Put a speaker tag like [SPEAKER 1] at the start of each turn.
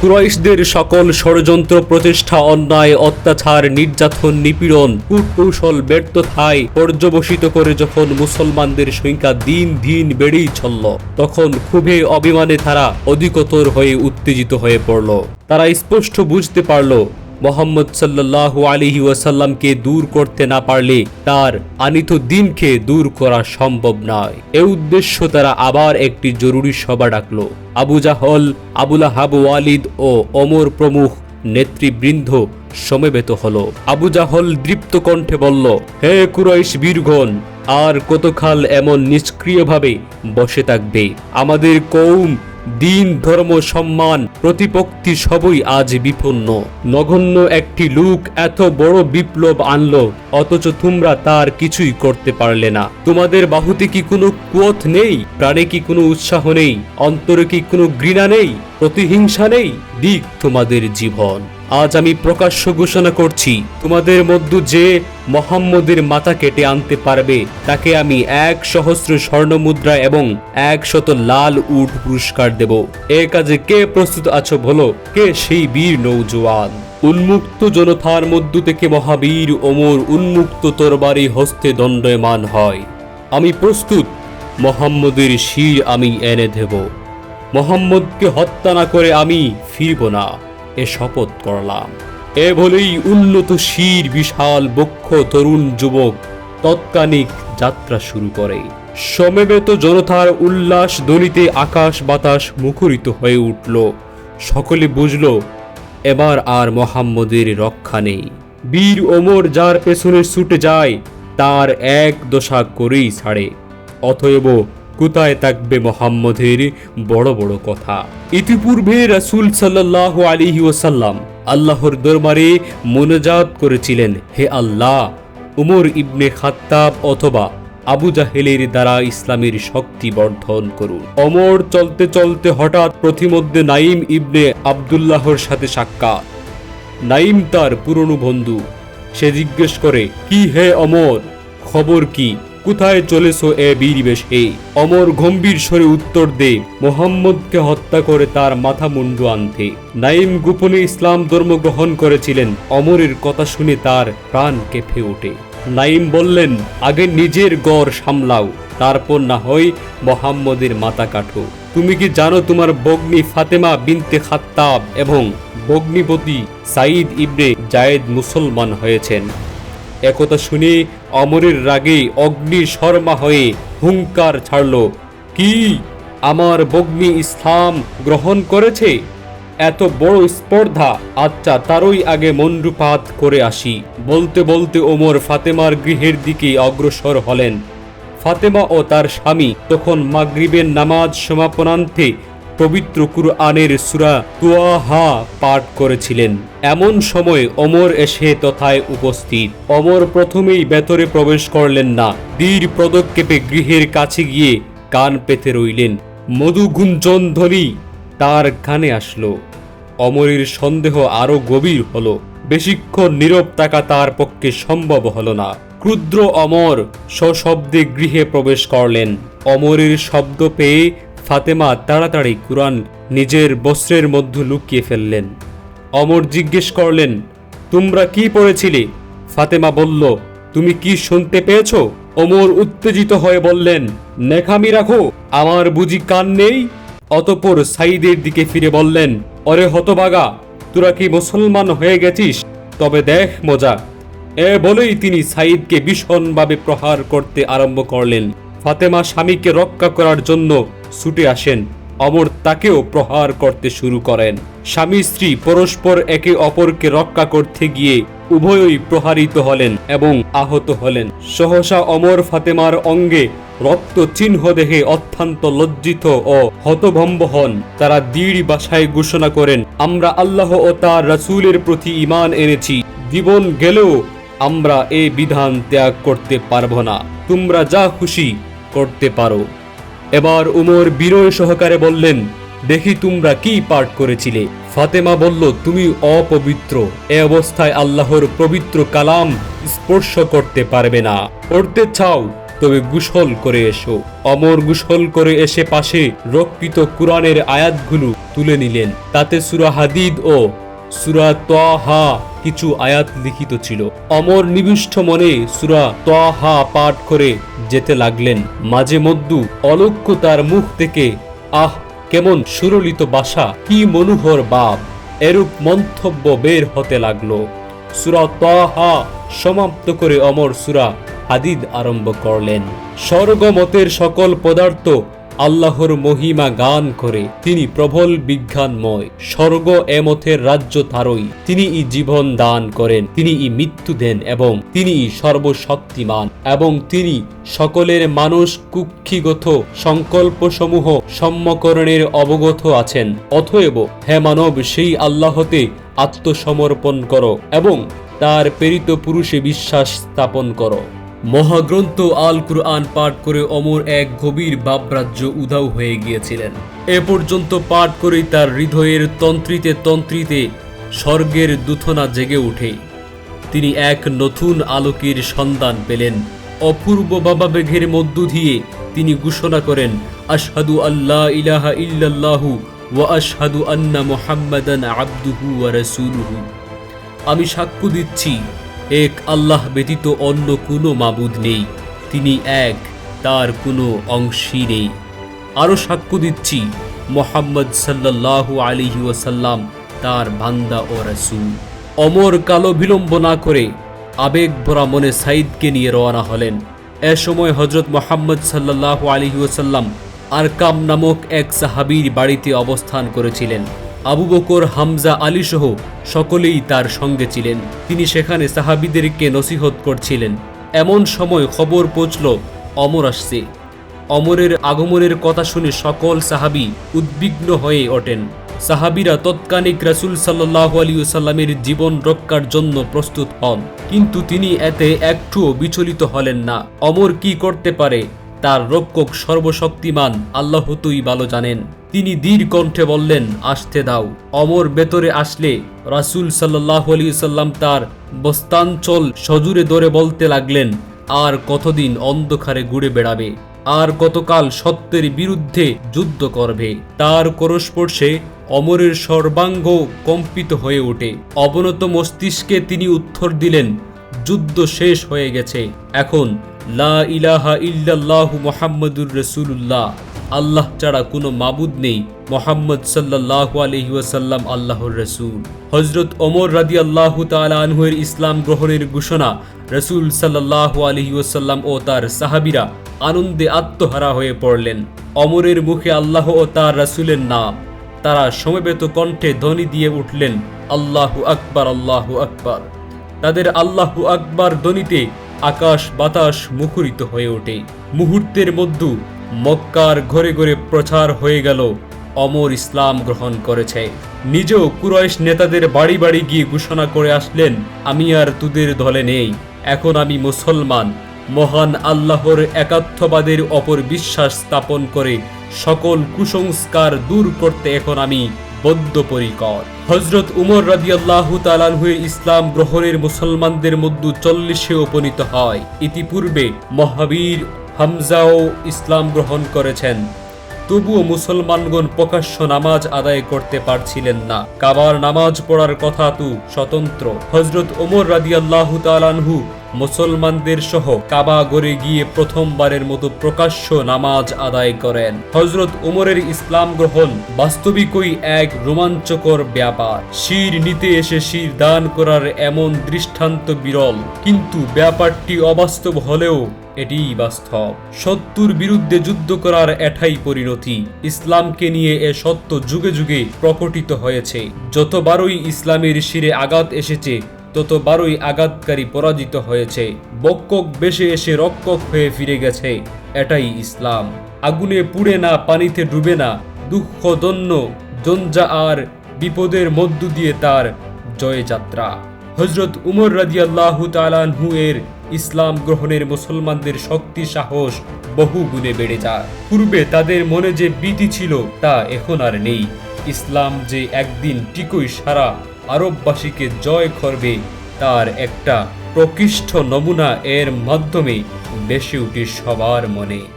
[SPEAKER 1] কুরাইশদের সকল ষড়যন্ত্র প্রচেষ্টা অন্যায়, অত্যাচার, নির্যাতন, নিপীড়ন কূটকৌশল ব্যর্থতায় পর্যবসিত করে যখন মুসলমানদের সংখ্যা দিন দিন বেড়েই চলল, তখন খুবই অভিমানে তারা অধিকতর হয়ে উত্তেজিত হয়ে পড়ল। তারা স্পষ্ট বুঝতে পারল মোহাম্মদ সাল্লাল্লাহু আলিহি ওয়াসাল্লামকে দূর করতে না পারলে তার আনিত দিনকে দূর করা সম্ভব নয়। এ উদ্দেশ্য তারা আবার একটি জরুরি সভা ডাকল। আবু জাহল আবুল আহাব ওয়ালিদ ও অমর প্রমুখ নেতৃবৃন্দ সমবেত হল। আবু জাহল দৃপ্ত কণ্ঠে বলল, হে কুরাইশ বীরগণ, আর কতকাল এমন নিষ্ক্রিয়ভাবে বসে থাকবে? আমাদের কৌম দিন, ধর্ম, সম্মান প্রতিপক্ষি সবই আজ বিপন্ন। নগণ্য একটি লুক এত বড় বিপ্লব আনলো, অথচ তোমরা তার কিছুই করতে পারলে না। তোমাদের বাহুতে কি কোনো কুয়ত নেই? প্রাণে কি কোনো উৎসাহ নেই? অন্তরে কি কোনো ঘৃণা নেই? প্রতিহিংসা নেই? দিক তোমাদের জীবন। আজ আমি প্রকাশ্য ঘোষণা করছি, তোমাদের মধ্য যে মোহাম্মদের মাথা কেটে আনতে পারবে, তাকে আমি এক সহস্র স্বর্ণ মুদ্রা এবং একশত লাল উট পুরস্কার দেব। এ কাজে কে প্রস্তুত আছো বলো? কে সেই বীর নৌজওয়ান উন্মুক্ত জনতার মধ্য থেকে মহাবীর ওমর উন্মুক্ত তরবারি হস্তে দণ্ডয়মান হয়। আমি প্রস্তুত, মোহাম্মদের শির আমি এনে দেব। মোহাম্মদকে হত্যা না করে আমি ফিরব না। এ শপথ করলাম। এ বলেই উন্নত শির বিশাল বক্ষ তরুণ যুবক তৎকানিক যাত্রা শুরু করে। সমবেত জনতার উল্লাস দলিতে আকাশ বাতাস মুখরিত হয়ে উঠল। সকলে বুঝল, এবার আর মোহাম্মদের রক্ষা নেই। বীর ওমর যার পেছনে ছুটে যায়, তার এক দশা করেই ছাড়ে। অতএব কোথায় থাকবে মোহাম্মদের বড় বড় কথা। ইতিপূর্বে রাসূল সাল্লাল্লাহু আলাইহি ওসাল্লাম আল্লাহর দরবারে মোনাজাত করেছিলেন, হে আল্লাহ! উমর ইবনে খাত্তাব অথবা আবু জাহেলের দ্বারা ইসলামের শক্তি বর্ধন করুন। অমর চলতে চলতে হঠাৎ প্রতিমধ্যে নাইম ইবনে আবদুল্লাহর সাথে সাক্ষাৎ। নাইম তার পুরনো বন্ধু। সে জিজ্ঞেস করে, কি হে অমর? খবর কি? কোথায় চলেছো এ বীর বেশে অমর গম্ভীর স্বরে উত্তর দে, মোহাম্মদকে হত্যা করে তার মাথা মুন্ডু আনতে। নাইম গোপনে ইসলাম ধর্ম গ্রহণ করেছিলেন, অমরের কথা শুনে তার প্রাণ কেঁপে ওঠে। নাইম বললেন, আগে নিজের গড় সামলাও, তারপর না হয় মোহাম্মদের মাথা কাটো। তুমি কি জানো তোমার বগ্নি ফাতেমা বিনতে খাত্তাব এবং বগ্নিপতি সাইদ ইবনে জায়েদ মুসলমান হয়েছেন? একথা শুনে অমরের রাগে অগ্নি শর্মা হয়ে হুঙ্কার ছাড়ল, কি? আমার বগ্নি ইসলাম গ্রহণ করেছে? এত বড় স্পর্ধা আচ্ছা তারই আগে মন্ডুপাত করে আসি। বলতে বলতে ওমর ফাতেমার গৃহের দিকে অগ্রসর হলেন। ফাতেমা ও তার স্বামী তখন মাগরিবের নামাজ সমাপনান্তে পবিত্র কুরআনের সুরা তুয়াহা পাঠ করেছিলেন। এমন সময় অমর এসে তথায় উপস্থিত। অমর প্রথমেই ভেতরে প্রবেশ করলেন না। বীর পদক্ষেপে গৃহের কাছে গিয়ে কান পেতে রইলেন। মধু গুঞ্জন ধ্বনি তার কানে আসলো। অমরের সন্দেহ আরও গভীর হলো। বেশিক্ষণ নীরব থাকা তার পক্ষে সম্ভব হলো না। ক্ষুদ্র অমর সশব্দে গৃহে প্রবেশ করলেন। অমরের শব্দ পেয়ে ফাতেমা তাড়াতাড়ি কুরআন নিজের বস্ত্রের মধ্যে লুকিয়ে ফেললেন। অমর জিজ্ঞেস করলেন, তোমরা কি পড়েছিলে? ফাতেমা বলল, তুমি কি শুনতে পেয়েছ? অমর উত্তেজিত হয়ে বললেন, নেখামি রাখো, আমার বুঝি কান নেই? অতপর সাইদের দিকে ফিরে বললেন অরে হতবাগা তোরা কি মুসলমান হয়ে গেছিস? তবে দেখ মজা। এ বলেই তিনি সাইদকে ভীষণভাবে প্রহার করতে আরম্ভ করলেন। ফাতেমা স্বামীকে রক্ষা করার জন্য ছুটে আসেন। অমর তাকেও প্রহার করতে শুরু করেন। স্বামী স্ত্রী পরস্পর একে অপরকে রক্ষা করতে গিয়ে উভয়ই প্রহারিত হলেন এবং আহত হলেন। সহসা অমর ফাতেমার অঙ্গে রক্ত চিহ্ন দেখে অত্যন্ত লজ্জিত ও হতভম্ব হন। তারা দৃঢ় বাসায় ঘোষণা করেন, আমরা আল্লাহ ও তার রাসুলের প্রতি ইমান এনেছি। জীবন গেলেও আমরা এ বিধান ত্যাগ করতে পারব না। তোমরা যা খুশি করতে পারো। এবার উমর বিনয় সহকারে বললেন, দেখি তোমরা কি পাঠ করেছিলে? ফাতেমা বলল, তুমি অপবিত্র। এ অবস্থায় আল্লাহর পবিত্র কালাম স্পর্শ করতে পারবে না। পড়তে চাও, তবে গুসল করে এসো। অমর গুসল করে এসে পাশে রক্ষিত কুরআনের আয়াতগুলো তুলে নিলেন। তাতে সুরা হাদিদ ও সুরা তোয়াহা কিছু আয়াত লিখিত ছিল। অমর নিবিষ্ট মনে সুরা তোয়াহা পাঠ করে যেতে লাগলেন। মাঝে মধ্যু অলক্ষ্য তার মুখ থেকে, আহ, কেমন সুরলিত বাসা, কি মনোহর বাপ, এরূপ মন্তব্য বের হতে লাগল। সুরা তাহা সমাপ্ত করে অমর সুরা হাদিদ আরম্ভ করলেন। স্বর্গমতের সকল পদার্থ আল্লাহর মহিমা গান করে। তিনি প্রবল বিজ্ঞানময়, স্বর্গ এমথের রাজ্য তারই। তিনি ই জীবন দান করেন, তিনি ই মৃত্যু দেন এবং তিনি সর্বশক্তিমান এবং তিনি সকলের মানুষ কুক্ষিগত সংকল্পসমূহ সম্মকরণের অবগত আছেন। অতএব হে মানব, সেই আল্লাহতে আত্মসমর্পণ করো এবং তার প্রেরিত পুরুষে বিশ্বাস স্থাপন করো। মহাগ্রন্থ আল কুরআন পাঠ করে অমর এক গভীর ভাবরাজ্য উধাও হয়ে গিয়েছিলেন। এ পর্যন্ত পাঠ করেই তার হৃদয়ের তন্ত্রিতে তন্ত্রিতে স্বর্গের দুথনা জেগে ওঠে। তিনি এক নতুন আলোকের সন্ধান পেলেন। অপূর্ব বাবাবেঘের মধ্য দিয়ে তিনি ঘোষণা করেন, আশহাদু আল্লাহ ইলাহা ইল্লাল্লাহু ওয়া আশহাদু আন্না মুহাম্মাদান আব্দুহু ওয়া রাসূলুহু। আমি সাক্ষ্য দিচ্ছি এক আল্লাহ ব্যতীত অন্য কোনো মাবুদ নেই। তিনি এক, তার কোনো অংশী নেই। আরও সাক্ষ্য দিচ্ছি, মোহাম্মদ সাল্লাল্লাহু আলিহি ওয়াসাল্লাম তার বান্দা ও রাসূল। অমর কালো বিলম্ব না করে আবেগ ভরা মনে সাইদকে নিয়ে রওনা হলেন। এ সময় হজরত মোহাম্মদ আলিহি ওয়াসাল্লাম আরকাম নামক এক সাহাবীর বাড়িতে অবস্থান করেছিলেন। আবু বকর, হামজা, আলী সহ সকলেই তার সঙ্গে ছিলেন। তিনি সেখানে সাহাবিদেরকে নসিহত করছিলেন। এমন সময় খবর পৌঁছল অমর আসছে। অমরের আগমনের কথা শুনে সকল সাহাবি উদ্বিগ্ন হয়ে ওঠেন। সাহাবিরা তৎকালিক রাসুল সাল্লাহ আলী সাল্লামের জীবন রক্ষার জন্য প্রস্তুত হন। কিন্তু তিনি এতে একটুও বিচলিত হলেন না। অমর কি করতে পারে? তার রক্ষক সর্বশক্তিমান আল্লাহ তুই ভালো জানেন। তিনি দীর কণ্ঠে বললেন, আসতে দাও। অমর ভেতরে আসলে রাসুল সাল্লাহ আলী সাল্লাম তার বস্তাঞ্চল সজুরে ধরে বলতে লাগলেন, আর কতদিন অন্ধকারে ঘুরে বেড়াবে? আর কতকাল সত্যের বিরুদ্ধে যুদ্ধ করবে? তার করস্পর্শে অমরের সর্বাঙ্গ কম্পিত হয়ে ওঠে। অবনত মস্তিষ্কে তিনি উত্তর দিলেন, যুদ্ধ শেষ হয়ে গেছে। এখন লা ইলাহা ইল্লাল্লাহু মোহাম্মদুর রসুল্লাহ আল্লাহ ছাড়া কোনো মাবুদ নেই, মোহাম্মদ সাল্লাহ আলহি ওয়াসাল্লাম আল্লাহর রসুল। হজরত ওমর রাদি আল্লাহ আনহুয়ের ইসলাম গ্রহণের ঘোষণা রসুল সাল্লাহ আলহি ওয়াসাল্লাম ও তার সাহাবিরা আনন্দে আত্মহারা হয়ে পড়লেন। অমরের মুখে আল্লাহ ও তার রসুলের নাম। তারা সমবেত কণ্ঠে ধ্বনি দিয়ে উঠলেন, আল্লাহু আকবার আল্লাহু আকবার। তাদের আল্লাহু আকবার ধ্বনিতে আকাশ বাতাস মুখরিত হয়ে ওঠে। মুহূর্তের মধ্যে মক্কার ঘরে ঘরে প্রচার হয়ে গেল, অমর ইসলাম গ্রহণ করেছে। নিজেও কুরৈশ নেতাদের বাড়ি বাড়ি গিয়ে ঘোষণা করে আসলেন, আমি আর তুদের দলে নেই। এখন আমি মুসলমান। মহান আল্লাহর একাত্মবাদের অপর বিশ্বাস স্থাপন করে সকল কুসংস্কার দূর করতে এখন আমি বদ্ধপরিকর। হজরত উমর রাদিয়াল্লাহু তালানহুয়ের ইসলাম গ্রহণের মুসলমানদের মধ্যে চল্লিশে উপনীত হয়। ইতিপূর্বে মহাবীর হামজাও ইসলাম গ্রহণ করেছেন। তবুও মুসলমানগণ প্রকাশ্য নামাজ আদায় করতে পারছিলেন না। কাবার নামাজ পড়ার কথা তু স্বতন্ত্র। হজরত ওমর রাদিয়াল্লাহু তালানহু মুসলমানদের সহ কাবা গড়ে গিয়ে প্রথমবারের মতো প্রকাশ্য নামাজ আদায় করেন। হজরত উমরের ইসলাম গ্রহণ বাস্তবিকই এক রোমাঞ্চকর ব্যাপার। শির নিতে এসে শির দান করার এমন দৃষ্টান্ত বিরল, কিন্তু ব্যাপারটি অবাস্তব হলেও এটিই বাস্তব। সত্যুর বিরুদ্ধে যুদ্ধ করার এটাই পরিণতি। ইসলামকে নিয়ে এ সত্য যুগে যুগে প্রকটিত হয়েছে। যতবারই ইসলামের শিরে আঘাত এসেছে ততবারই আঘাতকারী পরাজিত হয়েছে। বক্কক বেশে এসে রক্ষক হয়ে ফিরে গেছে। এটাই ইসলাম। আগুনে পুড়ে না, পানিতে ডুবে না দুঃখ দন্য জঞ্জা আর বিপদের মধ্য দিয়ে তার জয়যাত্রা। হজরত উমর রাজিয়াল্লাহু তালানহু এর ইসলাম গ্রহণের মুসলমানদের শক্তি, সাহস বহু গুণে বেড়ে যায়। পূর্বে তাদের মনে যে ভীতি ছিল, তা এখন আর নেই। ইসলাম যে একদিন টিকই সারা আরববাসীকে জয় করবে তার একটা প্রকৃষ্ট নমুনা এর মাধ্যমে বেশি উঠে সবার মনে।